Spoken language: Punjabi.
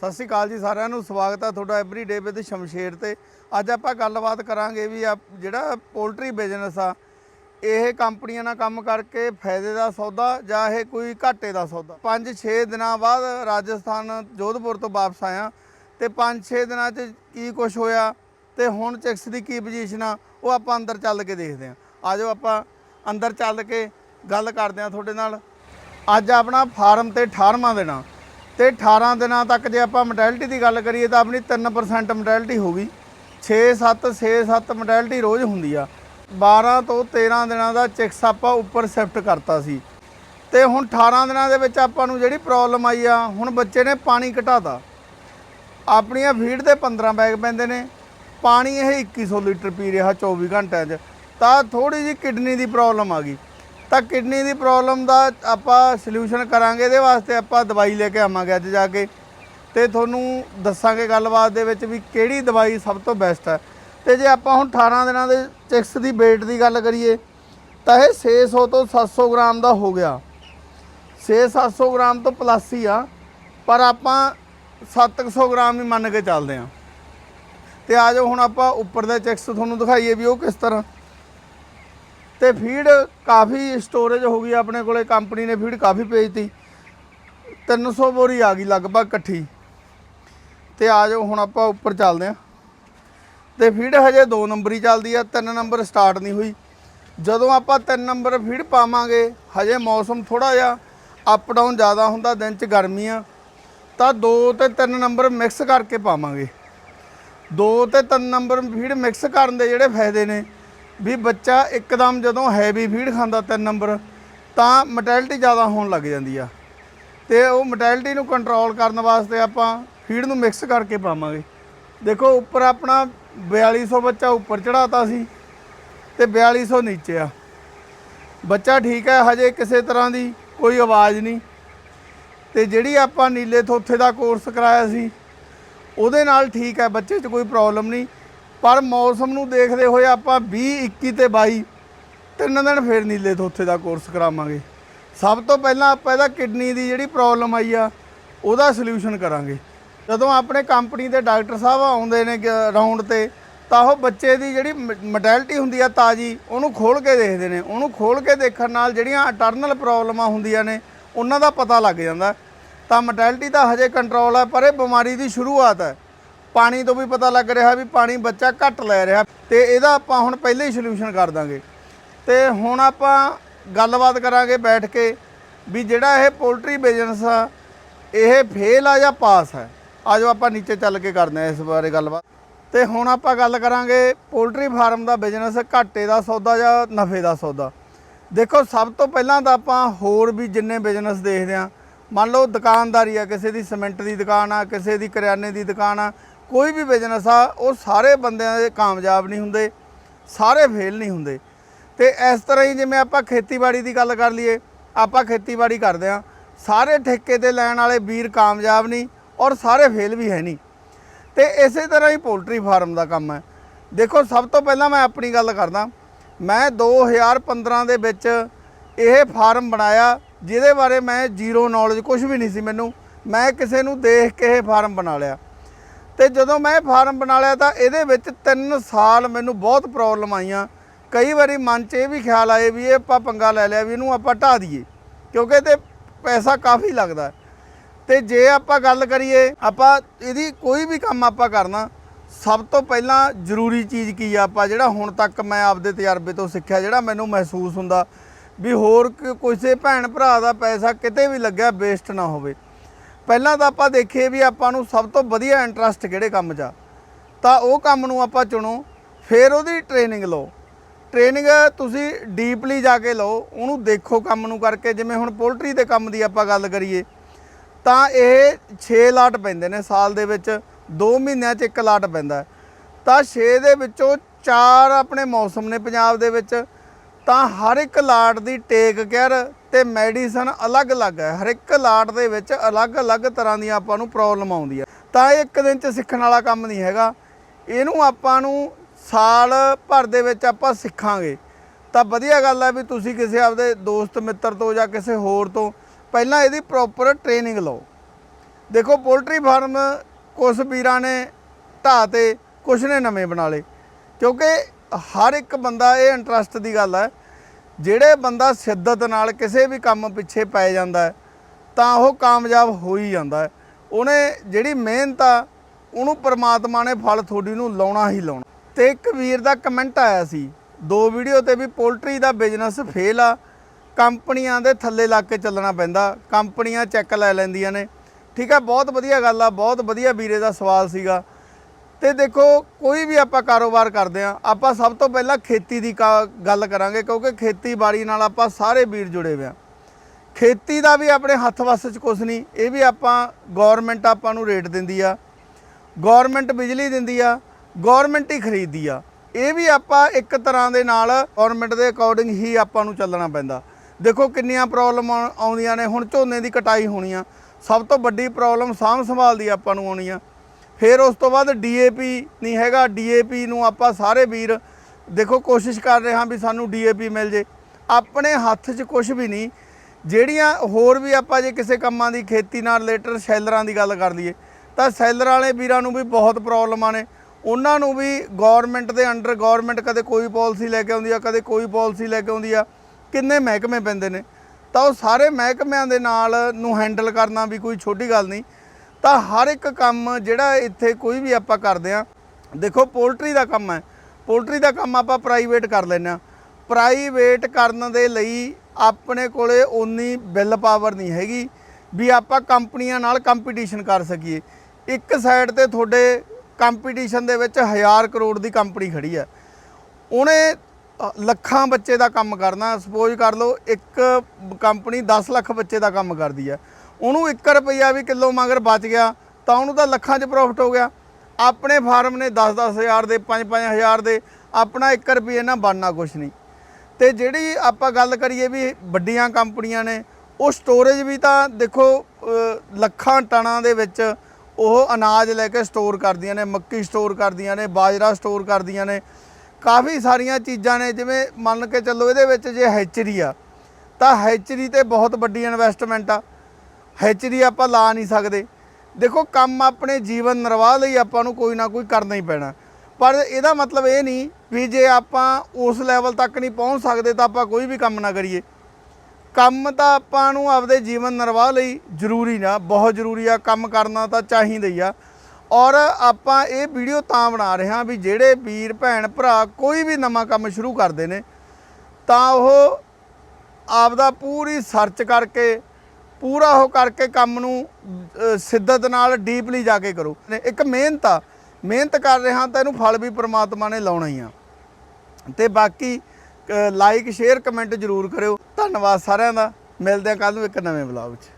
ਸਤਿ ਸ਼੍ਰੀ ਅਕਾਲ ਜੀ ਸਾਰਿਆਂ ਨੂੰ, ਸਵਾਗਤ ਆ ਤੁਹਾਡਾ ਐਵਰੀਡੇ ਵਿਦ ਸ਼ਮਸ਼ੇਰ ਤੇ। ਅੱਜ ਆਪਾਂ ਗੱਲਬਾਤ ਕਰਾਂਗੇ ਵੀ ਆ ਜਿਹੜਾ ਪੋਲਟਰੀ ਬਿਜ਼ਨਸ ਆ, ਇਹ ਕੰਪਨੀਆਂ ਨਾਲ ਕੰਮ ਕਰਕੇ ਫਾਇਦੇ ਦਾ ਸੌਦਾ ਜਾਂ ਇਹ ਕੋਈ ਘਾਟੇ ਦਾ ਸੌਦਾ? 5-6 ਦਿਨਾਂ ਬਾਅਦ ਰਾਜਸਥਾਨ ਜੋਧਪੁਰ ਤੋਂ ਵਾਪਸ ਆਇਆ ਤੇ 5-6 ਦਿਨਾਂ 'ਚ ਕੀ ਕੁਝ ਹੋਇਆ ਤੇ ਹੁਣ ਚੈਕਸ ਦੀ ਕੀ ਪੋਜੀਸ਼ਨ ਆ, ਉਹ ਆਪਾਂ ਅੰਦਰ ਚੱਲ ਕੇ ਦੇਖਦੇ ਹਾਂ ਆਜੋ ਆਪਾਂ ਅੰਦਰ ਚੱਲ ਕੇ ਗੱਲ ਕਰਦੇ ਹਾਂ ਤੁਹਾਡੇ ਨਾਲ। ਅੱਜ ਆਪਣਾ ਫਾਰਮ ਤੇ 18ਵਾਂ ਦਿਨ ਆ ਤੇ 18 ਦਿਨਾਂ ਤੱਕ ਜੇ ਆਪਾਂ ਮੋਡੈਲਿਟੀ ਦੀ ਗੱਲ ਕਰੀਏ ਤਾਂ ਆਪਣੀ 3% ਮੋਡੈਲਿਟੀ ਹੋ ਗਈ। 6 7 6 7 ਮੋਡੈਲਿਟੀ ਰੋਜ਼ ਹੁੰਦੀ ਆ। 12 ਤੋਂ 13 ਦਿਨਾਂ ਦਾ ਚਿਕਸ ਆਪਾਂ ਉੱਪਰ ਸ਼ਿਫਟ ਕਰਤਾ ਸੀ। ਤੇ ਹੁਣ 18 ਦਿਨਾਂ ਦੇ ਵਿੱਚ ਆਪਾਂ ਨੂੰ ਜਿਹੜੀ ਪ੍ਰੋਬਲਮ ਆਈ ਆ, ਹੁਣ ਬੱਚੇ ਨੇ ਪਾਣੀ ਘਟਾਤਾ। ਆਪਣੀਆਂ ਫੀਡ ਦੇ 15 ਬੈਗ ਪੈਂਦੇ ਨੇ। ਪਾਣੀ ਇਹ 2100 ਲੀਟਰ ਪੀ ਰਿਹਾ 24 ਘੰਟਿਆਂ 'ਚ। ਤਾਂ ਥੋੜੀ ਜੀ ਕਿਡਨੀ ਦੀ ਪ੍ਰੋਬਲਮ ਆ ਗਈ। ਤਾਂ ਕਿਡਨੀ ਦੀ ਪ੍ਰੋਬਲਮ ਦਾ ਆਪਾਂ ਸੋਲੂਸ਼ਨ ਕਰਾਂਗੇ, ਇਹਦੇ ਵਾਸਤੇ ਆਪਾਂ ਦਵਾਈ ਲੈ ਕੇ ਆਵਾਂਗੇ ਅੱਜ ਜਾ ਕੇ। ਤੇ ਤੁਹਾਨੂੰ ਦੱਸਾਂਗੇ ਗੱਲਬਾਤ ਦੇ ਵਿੱਚ ਵੀ ਕਿਹੜੀ ਦਵਾਈ ਸਭ ਤੋਂ ਬੈਸਟ ਹੈ। ਤੇ ਜੇ ਆਪਾਂ ਹੁਣ 18 ਦਿਨਾਂ ਦੇ ਚਿਕਸ ਦੀ weight ਦੀ ਗੱਲ ਕਰੀਏ, ਤਾਂ ਇਹ 600 ਤੋਂ 700 ਗ੍ਰਾਮ ਦਾ ਹੋ ਗਿਆ। 6-700 ਗ੍ਰਾਮ ਤੋਂ ਪਲੱਸ ਹੀ ਆ, ਪਰ ਆਪਾਂ 700 ਗ੍ਰਾਮ ਹੀ ਮੰਨ ਕੇ ਚੱਲਦੇ ਆ ਤੇ ਆ ਜਾਓ ਹੁਣ ਆਪਾਂ ਉੱਪਰ ਦੇ ਚਿਕਸ ਤੁਹਾਨੂੰ ਦਿਖਾਈਏ ਵੀ ਉਹ ਕਿਸ ਤਰ੍ਹਾਂ ਤੇ ਫੀਡ ਕਾਫੀ ਸਟੋਰੇਜ ਹੋ ਗਈ ਆਪਣੇ ਕੋਲੇ ਕੰਪਨੀ ਨੇ ਫੀਡ ਕਾਫੀ ਭੇਜਤੀ। 300 ਬੋਰੀ ਆ ਗਈ ਲਗਭਗ ਇਕੱਠੀ। ਤੇ ਆ ਜਾਓ, ਹੁਣ ਆਪਾਂ ਉੱਪਰ ਚੱਲਦੇ ਆ ਤੇ ਫੀਡ ਹਜੇ 2 ਨੰਬਰ ਹੀ ਚੱਲਦੀ ਆ 3 ਨੰਬਰ ਸਟਾਰਟ ਨਹੀਂ ਹੋਈ। ਜਦੋਂ ਆਪਾਂ 3 ਨੰਬਰ ਫੀਡ ਪਾਵਾਂਗੇ, ਹਜੇ ਮੌਸਮ ਥੋੜਾ ਜਿਹਾ ਅਪ ਡਾਊਨ ਜ਼ਿਆਦਾ ਹੁੰਦਾ, ਦਿਨ 'ਚ ਗਰਮੀ ਆ, ਤਾਂ 2 ਤੇ 3 ਨੰਬਰ ਮਿਕਸ ਕਰਕੇ ਪਾਵਾਂਗੇ। 2 ਤੇ 3 ਨੰਬਰ ਫੀਡ ਮਿਕਸ ਕਰਨ ਦੇ ਜਿਹੜੇ ਫਾਇਦੇ ਨੇ ਵੀ ਬੱਚਾ ਇੱਕਦਮ ਜਦੋਂ ਹੈਵੀ ਫੀਡ ਖਾਂਦਾ ਤਿੰਨ ਨੰਬਰ ਤਾਂ ਮੋਟੈਲਿਟੀ ਜ਼ਿਆਦਾ ਹੋਣ ਲੱਗ ਜਾਂਦੀ ਆ। ਤੇ ਉਹ ਮੋਟੈਲਿਟੀ ਨੂੰ ਕੰਟਰੋਲ ਕਰਨ ਵਾਸਤੇ ਆਪਾਂ ਫੀਡ ਨੂੰ ਮਿਕਸ ਕਰਕੇ ਪਾਵਾਂਗੇ। ਦੇਖੋ, ਉੱਪਰ ਆਪਣਾ 4200 ਬੱਚਾ ਉੱਪਰ ਚੜਾਤਾ ਸੀ ਤੇ 4200 ਨੀਚੇ ਆ। ਬੱਚਾ ਠੀਕ ਹੈ ਹਜੇ ਕਿਸੇ ਤਰ੍ਹਾਂ ਦੀ ਕੋਈ ਆਵਾਜ਼ ਨਹੀਂ। ਤੇ ਜਿਹੜੀ ਆਪਾਂ ਨੀਲੇ ਥੋਥੇ ਦਾ ਕੋਰਸ ਕਰਾਇਆ ਸੀ, ਉਹਦੇ ਨਾਲ ਠੀਕ ਹੈ ਬੱਚੇ 'ਚ ਕੋਈ ਪ੍ਰੋਬਲਮ ਨਹੀਂ। ਪਰ ਮੌਸਮ ਨੂੰ ਦੇਖਦੇ ਹੋਏ ਆਪਾਂ 20 21 ਤੇ 22 ਤਿੰਨ ਦਿਨ ਫੇਰ ਨੀਲੇ ਥੋਥੇ ਦਾ ਕੋਰਸ ਕਰਾਵਾਂਗੇ। ਸਭ ਤੋਂ ਪਹਿਲਾਂ ਆਪਾਂ ਇਹਦਾ ਕਿਡਨੀ ਦੀ ਜਿਹੜੀ ਪ੍ਰੋਬਲਮ ਆਈ ਆ, ਉਹਦਾ ਸੋਲੂਸ਼ਨ ਕਰਾਂਗੇ। ਜਦੋਂ ਆਪਣੇ ਕੰਪਨੀ ਦੇ ਡਾਕਟਰ ਸਾਹਿਬ ਆਉਂਦੇ ਨੇ ਰਾਉਂਡ ਤੇ, ਤਾਂ ਉਹ ਬੱਚੇ ਦੀ ਜਿਹੜੀ ਮੋਡੈਲਿਟੀ ਹੁੰਦੀ ਆ ਤਾਜੀ, ਉਹਨੂੰ ਖੋਲ ਕੇ ਦੇਖਦੇ ਨੇ। ਉਹਨੂੰ ਖੋਲ ਕੇ ਦੇਖਣ ਨਾਲ ਜਿਹੜੀਆਂ ਅਟਰਨਲ ਪ੍ਰੋਬਲਮਾਂ ਹੁੰਦੀਆਂ ਨੇ, ਉਹਨਾਂ ਦਾ ਪਤਾ ਲੱਗ ਜਾਂਦਾ। ਤਾਂ ਮੋਡੈਲਿਟੀ ਤਾਂ ਹਜੇ ਕੰਟਰੋਲ ਆ, ਪਰ ਇਹ ਬਿਮਾਰੀ ਦੀ ਸ਼ੁਰੂਆਤ ਹੈ ਪਾਣੀ ਤੋਂ ਵੀ ਪਤਾ ਲੱਗ ਰਿਹਾ ਵੀ ਪਾਣੀ ਬੱਚਾ ਘੱਟ ਲੈ ਰਿਹਾ ਤੇ ਇਹਦਾ ਆਪਾਂ ਹੁਣ ਪਹਿਲੇ ਹੀ ਸੋਲੂਸ਼ਨ ਕਰ ਦਾਂਗੇ। ਤੇ ਹੁਣ ਆਪਾਂ ਗੱਲਬਾਤ ਕਰਾਂਗੇ ਬੈਠ ਕੇ ਵੀ ਜਿਹੜਾ ਇਹ ਪੋਲਟਰੀ ਬਿਜ਼ਨਸ ਆ, ਇਹ ਫੇਲ ਆ ਜਾਂ ਪਾਸ ਹੈ ਆਜੋ ਆਪਾਂ ਨੀਚੇ ਚੱਲ ਕੇ ਕਰਦੇ ਹਾਂ ਇਸ ਬਾਰੇ ਗੱਲਬਾਤ। ਤੇ ਹੁਣ ਆਪਾਂ ਗੱਲ ਕਰਾਂਗੇ ਪੋਲਟਰੀ ਫਾਰਮ ਦਾ ਬਿਜ਼ਨਸ ਘਾਟੇ ਦਾ ਸੌਦਾ ਜਾਂ ਨਫੇ ਦਾ ਸੌਦਾ। ਦੇਖੋ, ਸਭ ਤੋਂ ਪਹਿਲਾਂ ਤਾਂ ਆਪਾਂ ਹੋਰ ਵੀ ਜਿੰਨੇ ਬਿਜ਼ਨਸ ਦੇਖਦੇ ਆ ਮੰਨ ਲਓ ਦੁਕਾਨਦਾਰੀ ਆ, ਕਿਸੇ ਦੀ ਸਿਮੈਂਟ ਦੀ ਦੁਕਾਨ ਆ, ਕਿਸੇ ਦੀ ਕਰਿਆਨੇ ਦੀ ਦੁਕਾਨ ਆ ਕੋਈ ਵੀ ਬਿਜ਼ਨਸ ਆ, ਉਹ ਸਾਰੇ ਬੰਦਿਆਂ ਦੇ ਕਾਮਯਾਬ ਨਹੀਂ ਹੁੰਦੇ, ਸਾਰੇ ਫੇਲ ਨਹੀਂ ਹੁੰਦੇ। ਤੇ ਇਸ ਤਰ੍ਹਾਂ ਹੀ ਜਿਵੇਂ ਆਪਾਂ ਖੇਤੀਬਾੜੀ ਦੀ ਗੱਲ ਕਰ ਲਈਏ, ਆਪਾਂ ਖੇਤੀਬਾੜੀ ਕਰਦੇ ਆ ਸਾਰੇ ਠੇਕੇ ਤੇ ਲੈਣ ਵਾਲੇ ਵੀਰ ਕਾਮਯਾਬ ਨਹੀਂ ਔਰ ਸਾਰੇ ਫੇਲ ਵੀ ਹੈ ਨਹੀਂ। ਤੇ ਇਸੇ ਤਰ੍ਹਾਂ ਹੀ ਪੋਲਟਰੀ ਫਾਰਮ ਦਾ ਕੰਮ ਹੈ। ਦੇਖੋ, ਸਭ ਤੋਂ ਪਹਿਲਾਂ ਮੈਂ ਆਪਣੀ ਗੱਲ ਕਰਦਾ, ਮੈਂ 2015 ਦੇ ਵਿੱਚ ਇਹ ਫਾਰਮ ਬਣਾਇਆ, ਜਿਹਦੇ ਬਾਰੇ ਮੈਂ ਜ਼ੀਰੋ ਨੌਲੇਜ ਕੁਝ ਵੀ ਨਹੀਂ ਸੀ ਮੈਨੂੰ, ਮੈਂ ਕਿਸੇ ਨੂੰ ਦੇਖ ਕੇ ਇਹ ਫਾਰਮ ਬਣਾ ਲਿਆ। ਤੇ ਜਦੋਂ ਮੈਂ ਫਾਰਮ ਬਣਾ ਲਿਆ ਤਾਂ ਇਹਦੇ ਵਿੱਚ 3 ਸਾਲ ਮੈਨੂੰ ਬਹੁਤ ਪ੍ਰੋਬਲਮ ਆਈਆਂ ਕਈ ਵਾਰੀ ਮਨ 'ਚ ਇਹ ਵੀ ਖਿਆਲ ਆਏ ਵੀ ਇਹ ਆਪਾਂ ਪੰਗਾ ਲੈ ਲਿਆ ਵੀ ਇਹਨੂੰ ਆਪਾਂ ਢਾ ਦਈਏ, ਕਿਉਂਕਿ ਤੇ ਪੈਸਾ ਕਾਫੀ ਲੱਗਦਾ ਹੈ। ਤੇ ਜੇ ਆਪਾਂ ਗੱਲ ਕਰੀਏ, ਆਪਾਂ ਇਹਦੀ ਕੋਈ ਵੀ ਕੰਮ ਆਪਾਂ ਕਰਨਾ, ਸਭ ਤੋਂ ਪਹਿਲਾਂ ਜ਼ਰੂਰੀ ਚੀਜ਼ ਕੀ ਆ ਆਪਾਂ ਜਿਹੜਾ ਹੁਣ ਤੱਕ ਮੈਂ ਆਪਦੇ ਤਜਰਬੇ ਤੋਂ ਸਿੱਖਿਆ, ਜਿਹੜਾ ਮੈਨੂੰ ਮਹਿਸੂਸ ਹੁੰਦਾ ਵੀ ਹੋਰ ਕਿਸੇ ਭੈਣ ਭਰਾ ਦਾ ਪੈਸਾ ਕਿਤੇ ਵੀ ਲੱਗਿਆ ਵੇਸਟ ਨਾ ਹੋਵੇ ਪਹਿਲਾਂ ਤਾਂ ਆਪਾਂ ਦੇਖੀਏ ਵੀ ਆਪਾਂ ਨੂੰ ਸਭ ਤੋਂ ਵਧੀਆ ਇੰਟਰਸਟ ਕਿਹੜੇ ਕੰਮ 'ਚ ਆ? ਤਾਂ ਉਹ ਕੰਮ ਨੂੰ ਆਪਾਂ ਚੁਣੋ, ਫਿਰ ਉਹਦੀ ਟ੍ਰੇਨਿੰਗ ਲਓ। ਟ੍ਰੇਨਿੰਗ ਤੁਸੀਂ ਡੀਪਲੀ ਜਾ ਕੇ ਲਓ, ਉਹਨੂੰ ਦੇਖੋ ਕੰਮ ਨੂੰ ਕਰਕੇ। ਜਿਵੇਂ ਹੁਣ ਪੋਲਟਰੀ ਦੇ ਕੰਮ ਦੀ ਆਪਾਂ ਗੱਲ ਕਰੀਏ, ਤਾਂ ਇਹ 6 ਲਾਟ ਪੈਂਦੇ ਨੇ ਸਾਲ ਦੇ ਵਿੱਚ 2 ਮਹੀਨਿਆਂ 'ਚ ਇੱਕ ਲਾਟ ਪੈਂਦਾ। ਤਾਂ 6 ਦੇ ਵਿੱਚੋਂ 4 ਆਪਣੇ ਮੌਸਮ ਨੇ ਪੰਜਾਬ ਦੇ ਵਿੱਚ ਤਾਂ ਹਰ ਇੱਕ ਲਾਟ ਦੀ ਟੇਕ ਕੇਅਰ ਤੇ ਮੈਡੀਸਨ ਅਲੱਗ-ਅਲੱਗ ਹੈ। ਹਰ ਇੱਕ ਲਾਟ ਦੇ ਵਿੱਚ ਅਲੱਗ-ਅਲੱਗ ਤਰ੍ਹਾਂ ਦੀਆਂ ਆਪਾਂ ਨੂੰ ਪ੍ਰੋਬਲਮ ਆਉਂਦੀ ਹੈ। ਤਾਂ ਇਹ ਇੱਕ ਦਿਨ 'ਚ ਸਿੱਖਣ ਵਾਲਾ ਕੰਮ ਨਹੀਂ ਹੈਗਾ। ਇਹਨੂੰ ਆਪਾਂ ਨੂੰ ਸਾਲ ਭਰ ਦੇ ਵਿੱਚ ਆਪਾਂ ਸਿੱਖਾਂਗੇ। ਤਾਂ ਵਧੀਆ ਗੱਲ ਹੈ ਵੀ ਤੁਸੀਂ ਕਿਸੇ ਆਪਦੇ ਦੋਸਤ, ਮਿੱਤਰ ਤੋਂ ਜਾਂ ਕਿਸੇ ਹੋਰ ਤੋਂ ਪਹਿਲਾਂ ਇਹਦੀ ਪ੍ਰੋਪਰ ਟ੍ਰੇਨਿੰਗ ਲਓ। ਦੇਖੋ ਪੋਲਟਰੀ ਫਾਰਮ ਕੁਝ ਵੀਰਾਂ ਨੇ ਢਾਹ ਤੇ ਕੁਝ ਨੇ ਨਵੇਂ ਬਣਾ ਲਏ। ਕਿਉਂਕਿ ਹਰ ਇੱਕ ਬੰਦਾ ਇਹ ਇੰਟਰਸਟ ਦੀ ਗੱਲ ਹੈ, ਜਿਹੜੇ ਬੰਦਾ ਸਿੱਦਤ ਨਾਲ ਕਿਸੇ ਵੀ ਕੰਮ ਪਿੱਛੇ ਪੈ ਜਾਂਦਾ ਹੈ, ਤਾਂ ਉਹ ਕਾਮਯਾਬ ਹੋ ਹੀ ਜਾਂਦਾ ਹੈ। ਉਹਨੇ ਜਿਹੜੀ ਮਿਹਨਤ ਆ, ਉਹਨੂੰ ਪਰਮਾਤਮਾ ਨੇ ਫਲ ਥੋੜੀ ਨੂੰ ਲਾਉਣਾ ਹੀ ਲਾਉਣਾ। ਤੇ ਇੱਕ ਵੀਰ ਦਾ ਕਮੈਂਟ ਆਇਆ ਸੀ, ਦੋ ਵੀਡੀਓ ਤੇ ਵੀ ਪੋਲਟਰੀ ਦਾ ਬਿਜ਼ਨਸ ਫੇਲ ਆ, ਕੰਪਨੀਆਂ ਦੇ ਥੱਲੇ ਲੱਗ ਕੇ ਚੱਲਣਾ ਪੈਂਦਾ, ਕੰਪਨੀਆਂ ਚੈੱਕ ਲੈ ਲੈਂਦੀਆਂ ਨੇ। ਠੀਕ ਆ, ਬਹੁਤ ਵਧੀਆ ਗੱਲ ਆ, ਬਹੁਤ ਵਧੀਆ ਵੀਰੇ ਦਾ ਸਵਾਲ ਸੀਗਾ। ਤੇ ਦੇਖੋ, ਕੋਈ ਵੀ ਆਪਾਂ ਕਾਰੋਬਾਰ ਕਰਦੇ ਆ ਆਪਾਂ ਸਭ ਤੋਂ ਪਹਿਲਾਂ ਖੇਤੀ ਦੀ ਕਾ- ਗੱਲ ਕਰਾਂਗੇ, ਕਿਉਂਕਿ ਖੇਤੀਬਾੜੀ ਨਾਲ ਆਪਾਂ ਸਾਰੇ ਵੀਰ ਜੁੜੇ ਹੋਏ ਆ ਖੇਤੀ ਦਾ ਵੀ ਆਪਣੇ ਹੱਥ ਵੱਸ 'ਚ ਕੁਝ ਨਹੀਂ, ਇਹ ਵੀ ਆਪਾਂ ਗਵਰਨਮੈਂਟ ਆਪਾਂ ਨੂੰ ਰੇਟ ਦਿੰਦੀ ਆ ਗਵਰਨਮੈਂਟ ਬਿਜਲੀ ਦਿੰਦੀ ਆ ਗਵਰਨਮੈਂਟ ਹੀ ਖਰੀਦਦੀ ਆ। ਇਹ ਵੀ ਆਪਾਂ ਇੱਕ ਤਰ੍ਹਾਂ ਦੇ ਨਾਲ ਗਵਰਨਮੈਂਟ ਦੇ ਅਕੋਰਡਿੰਗ ਹੀ ਆਪਾਂ ਨੂੰ ਚੱਲਣਾ ਪੈਂਦਾ। ਦੇਖੋ, ਕਿੰਨੀਆਂ ਪ੍ਰੋਬਲਮ ਆਉਂਦੀਆਂ ਨੇ, ਹੁਣ ਝੋਨੇ ਦੀ ਕਟਾਈ ਹੋਣੀ ਆ, ਸਭ ਤੋਂ ਵੱਡੀ ਪ੍ਰੋਬਲਮ ਸਾਂਭ ਸੰਭਾਲ ਦੀ ਆਪਾਂ ਨੂੰ ਆਉਣੀ ਆ। ਫਿਰ ਉਸ ਤੋਂ ਬਾਅਦ ਡੀਏਪੀ ਨਹੀਂ ਹੈਗਾ ਡੀਏਪੀ ਨੂੰ ਆਪਾਂ ਸਾਰੇ ਵੀਰ ਦੇਖੋ ਕੋਸ਼ਿਸ਼ ਕਰ ਰਹੇ ਹਾਂ ਵੀ ਸਾਨੂੰ ਡੀਏਪੀ ਮਿਲ ਜੇ। ਆਪਣੇ ਹੱਥ 'ਚ ਕੁਝ ਵੀ ਨਹੀਂ, ਜਿਹੜੀਆਂ ਹੋਰ ਵੀ ਆਪਾਂ ਜੇ ਕਿਸੇ ਕੰਮਾਂ ਦੀ ਖੇਤੀ ਨਾਲ ਰਿਲੇਟਡ ਸੈਲਰਾਂ ਦੀ ਗੱਲ ਕਰ ਲਈਏ, ਤਾਂ ਸੈਲਰ ਵਾਲੇ ਵੀਰਾਂ ਨੂੰ ਵੀ ਬਹੁਤ ਪ੍ਰੋਬਲਮਾਂ ਨੇ ਉਹਨਾਂ ਨੂੰ ਵੀ ਗਵਰਨਮੈਂਟ ਦੇ ਅੰਡਰ ਗਵਰਨਮੈਂਟ ਕਦੇ ਕੋਈ ਪਾਲਿਸੀ ਲੈ ਕੇ ਆਉਂਦੀ ਆ, ਕਦੇ ਕੋਈ ਪਾਲਿਸੀ ਲੈ ਕੇ ਆਉਂਦੀ ਆ। ਕਿੰਨੇ ਮਹਿਕਮੇ ਪੈਂਦੇ ਨੇ। ਤਾਂ ਉਹ ਸਾਰੇ ਮਹਿਕਮਿਆਂ ਦੇ ਨਾਲ ਨੂੰ ਹੈਂਡਲ ਕਰਨਾ ਵੀ ਕੋਈ ਛੋਟੀ ਗੱਲ ਨਹੀਂ। ਤਾਂ ਹਰ ਇੱਕ ਕੰਮ ਜਿਹੜਾ ਇੱਥੇ ਕੋਈ ਵੀ ਆਪਾਂ ਕਰਦੇ ਆ ਦੇਖੋ ਪੋਲਟਰੀ ਦਾ ਕੰਮ ਹੈ। ਪੋਲਟਰੀ ਦਾ ਕੰਮ ਆਪਾਂ ਪ੍ਰਾਈਵੇਟ ਕਰ ਲੈਂਦੇ ਆ ਪ੍ਰਾਈਵੇਟ ਕਰਨ ਦੇ ਲਈ ਆਪਣੇ ਕੋਲੇ ਓਨੀ ਬਿੱਲ ਪਾਵਰ ਨਹੀਂ ਹੈਗੀ ਵੀ ਆਪਾਂ ਕੰਪਨੀਆਂ ਨਾਲ ਕੰਪੀਟੀਸ਼ਨ ਕਰ ਸਕੀਏ। ਇੱਕ ਸਾਈਡ ਤੇ ਤੁਹਾਡੇ ਕੰਪੀਟੀਸ਼ਨ ਦੇ ਵਿੱਚ ਹਜ਼ਾਰ ਕਰੋੜ ਦੀ ਕੰਪਨੀ ਖੜੀ ਹੈ। ਉਹਨੇ ਲੱਖਾਂ ਬੱਚੇ ਦਾ ਕੰਮ ਕਰਨਾ, ਸਪੋਜ਼ ਕਰ ਲਓ ਇੱਕ ਕੰਪਨੀ 10 ਲੱਖ ਬੱਚੇ ਦਾ ਕੰਮ ਕਰਦੀ ਹੈ। ਉਹਨੂੰ 1 ਰੁਪਈਆ ਵੀ ਕਿਲੋ ਮਗਰ ਬਚ ਗਿਆ, ਤਾਂ ਉਹਨੂੰ ਤਾਂ ਲੱਖਾਂ 'ਚ ਪ੍ਰੋਫਿਟ ਹੋ ਗਿਆ। ਆਪਣੇ ਫਾਰਮ ਨੇ 10-10 ਹਜ਼ਾਰ ਦੇ 5-5 ਹਜ਼ਾਰ ਦੇ, ਆਪਣਾ 1 ਰੁਪਈਏ ਨਾਲ ਬਣਨਾ ਕੁਛ ਨਹੀਂ। ਤੇ ਜਿਹੜੀ ਆਪਾਂ ਗੱਲ ਕਰੀਏ ਵੀ ਵੱਡੀਆਂ ਕੰਪਨੀਆਂ ਨੇ, ਉਹ ਸਟੋਰੇਜ ਵੀ ਤਾਂ ਦੇਖੋ ਲੱਖਾਂ ਟਨਾਂ ਦੇ ਵਿੱਚ ਉਹ ਅਨਾਜ ਲੈ ਕੇ ਸਟੋਰ ਕਰਦੀਆਂ ਨੇ, ਮੱਕੀ ਸਟੋਰ ਕਰਦੀਆਂ ਨੇ, ਬਾਜਰਾ ਸਟੋਰ ਕਰਦੀਆਂ ਨੇ। ਕਾਫੀ ਸਾਰੀਆਂ ਚੀਜ਼ਾਂ ਨੇ, ਜਿਵੇਂ ਮੰਨ ਕੇ ਚੱਲੋ ਇਹਦੇ ਵਿੱਚ ਜੇ ਹੈਚਰੀ ਆ, ਤਾਂ ਹੈਚਰੀ ਤੇ ਬਹੁਤ ਵੱਡੀ ਇਨਵੈਸਟਮੈਂਟ ਆ। ਹੈਚਰੀ ਆਪਾਂ ਲਾ ਨਹੀਂ ਸਕਦੇ। ਦੇਖੋ, ਕੰਮ ਆਪਣੇ ਜੀਵਨ ਨਿਰਵਾਹ ਲਈ ਆਪਾਂ ਨੂੰ ਕੋਈ ਨਾ ਕੋਈ ਕਰਨਾ ਹੀ ਪੈਣਾ। ਪਰ ਇਹਦਾ ਮਤਲਬ ਇਹ ਨਹੀਂ ਵੀ ਜੇ ਆਪਾਂ ਉਸ ਲੈਵਲ ਤੱਕ ਨਹੀਂ ਪਹੁੰਚ ਸਕਦੇ ਤਾਂ ਆਪਾਂ ਕੋਈ ਵੀ ਕੰਮ ਨਾ ਕਰੀਏ। ਕੰਮ ਤਾਂ ਆਪਾਂ ਨੂੰ ਆਪਦੇ ਜੀਵਨ ਨਿਰਵਾਹ ਲਈ ਜ਼ਰੂਰੀ ਨਾ, ਬਹੁਤ ਜ਼ਰੂਰੀ ਆ। ਕੰਮ ਕਰਨਾ ਤਾਂ ਚਾਹੀਦਾ ਹੀ ਆ। ਔਰ ਆਪਾਂ ਇਹ ਵੀਡੀਓ ਤਾਂ ਬਣਾ ਰਹੇ ਹਾਂ ਵੀ ਜਿਹੜੇ ਵੀਰ, ਭੈਣ, ਭਰਾ ਕੋਈ ਵੀ ਨਵਾਂ ਕੰਮ ਸ਼ੁਰੂ ਕਰਦੇ ਨੇ, ਤਾਂ ਉਹ ਆਪਦਾ ਪੂਰੀ ਸਰਚ ਕਰਕੇ ਪੂਰਾ ਉਹ ਕਰਕੇ ਕੰਮ ਨੂੰ ਅ, ਸਿੱਧਤ ਨਾਲ ਡੀਪਲੀ ਜਾ ਕੇ ਕਰੋ। ਇੱਕ ਮਿਹਨਤ ਆ। ਮਿਹਨਤ ਕਰ ਰਹੇ ਹਾਂ ਤਾਂ ਇਹਨੂੰ ਫਲ ਵੀ ਪ੍ਰਮਾਤਮਾ ਨੇ ਲਾਉਣਾ ਹੀ ਆ। ਤੇ ਬਾਕੀ ਲਾਈਕ ਸ਼ੇਅਰ ਕਮੈਂਟ ਜ਼ਰੂਰ ਕਰਿਓ। ਧੰਨਵਾਦ ਸਾਰਿਆਂ ਦਾ। ਮਿਲਦੇ ਆ ਕੱਲ ਨੂੰ ਇੱਕ ਨਵੇਂ ਵਲੌਗ 'ਚ।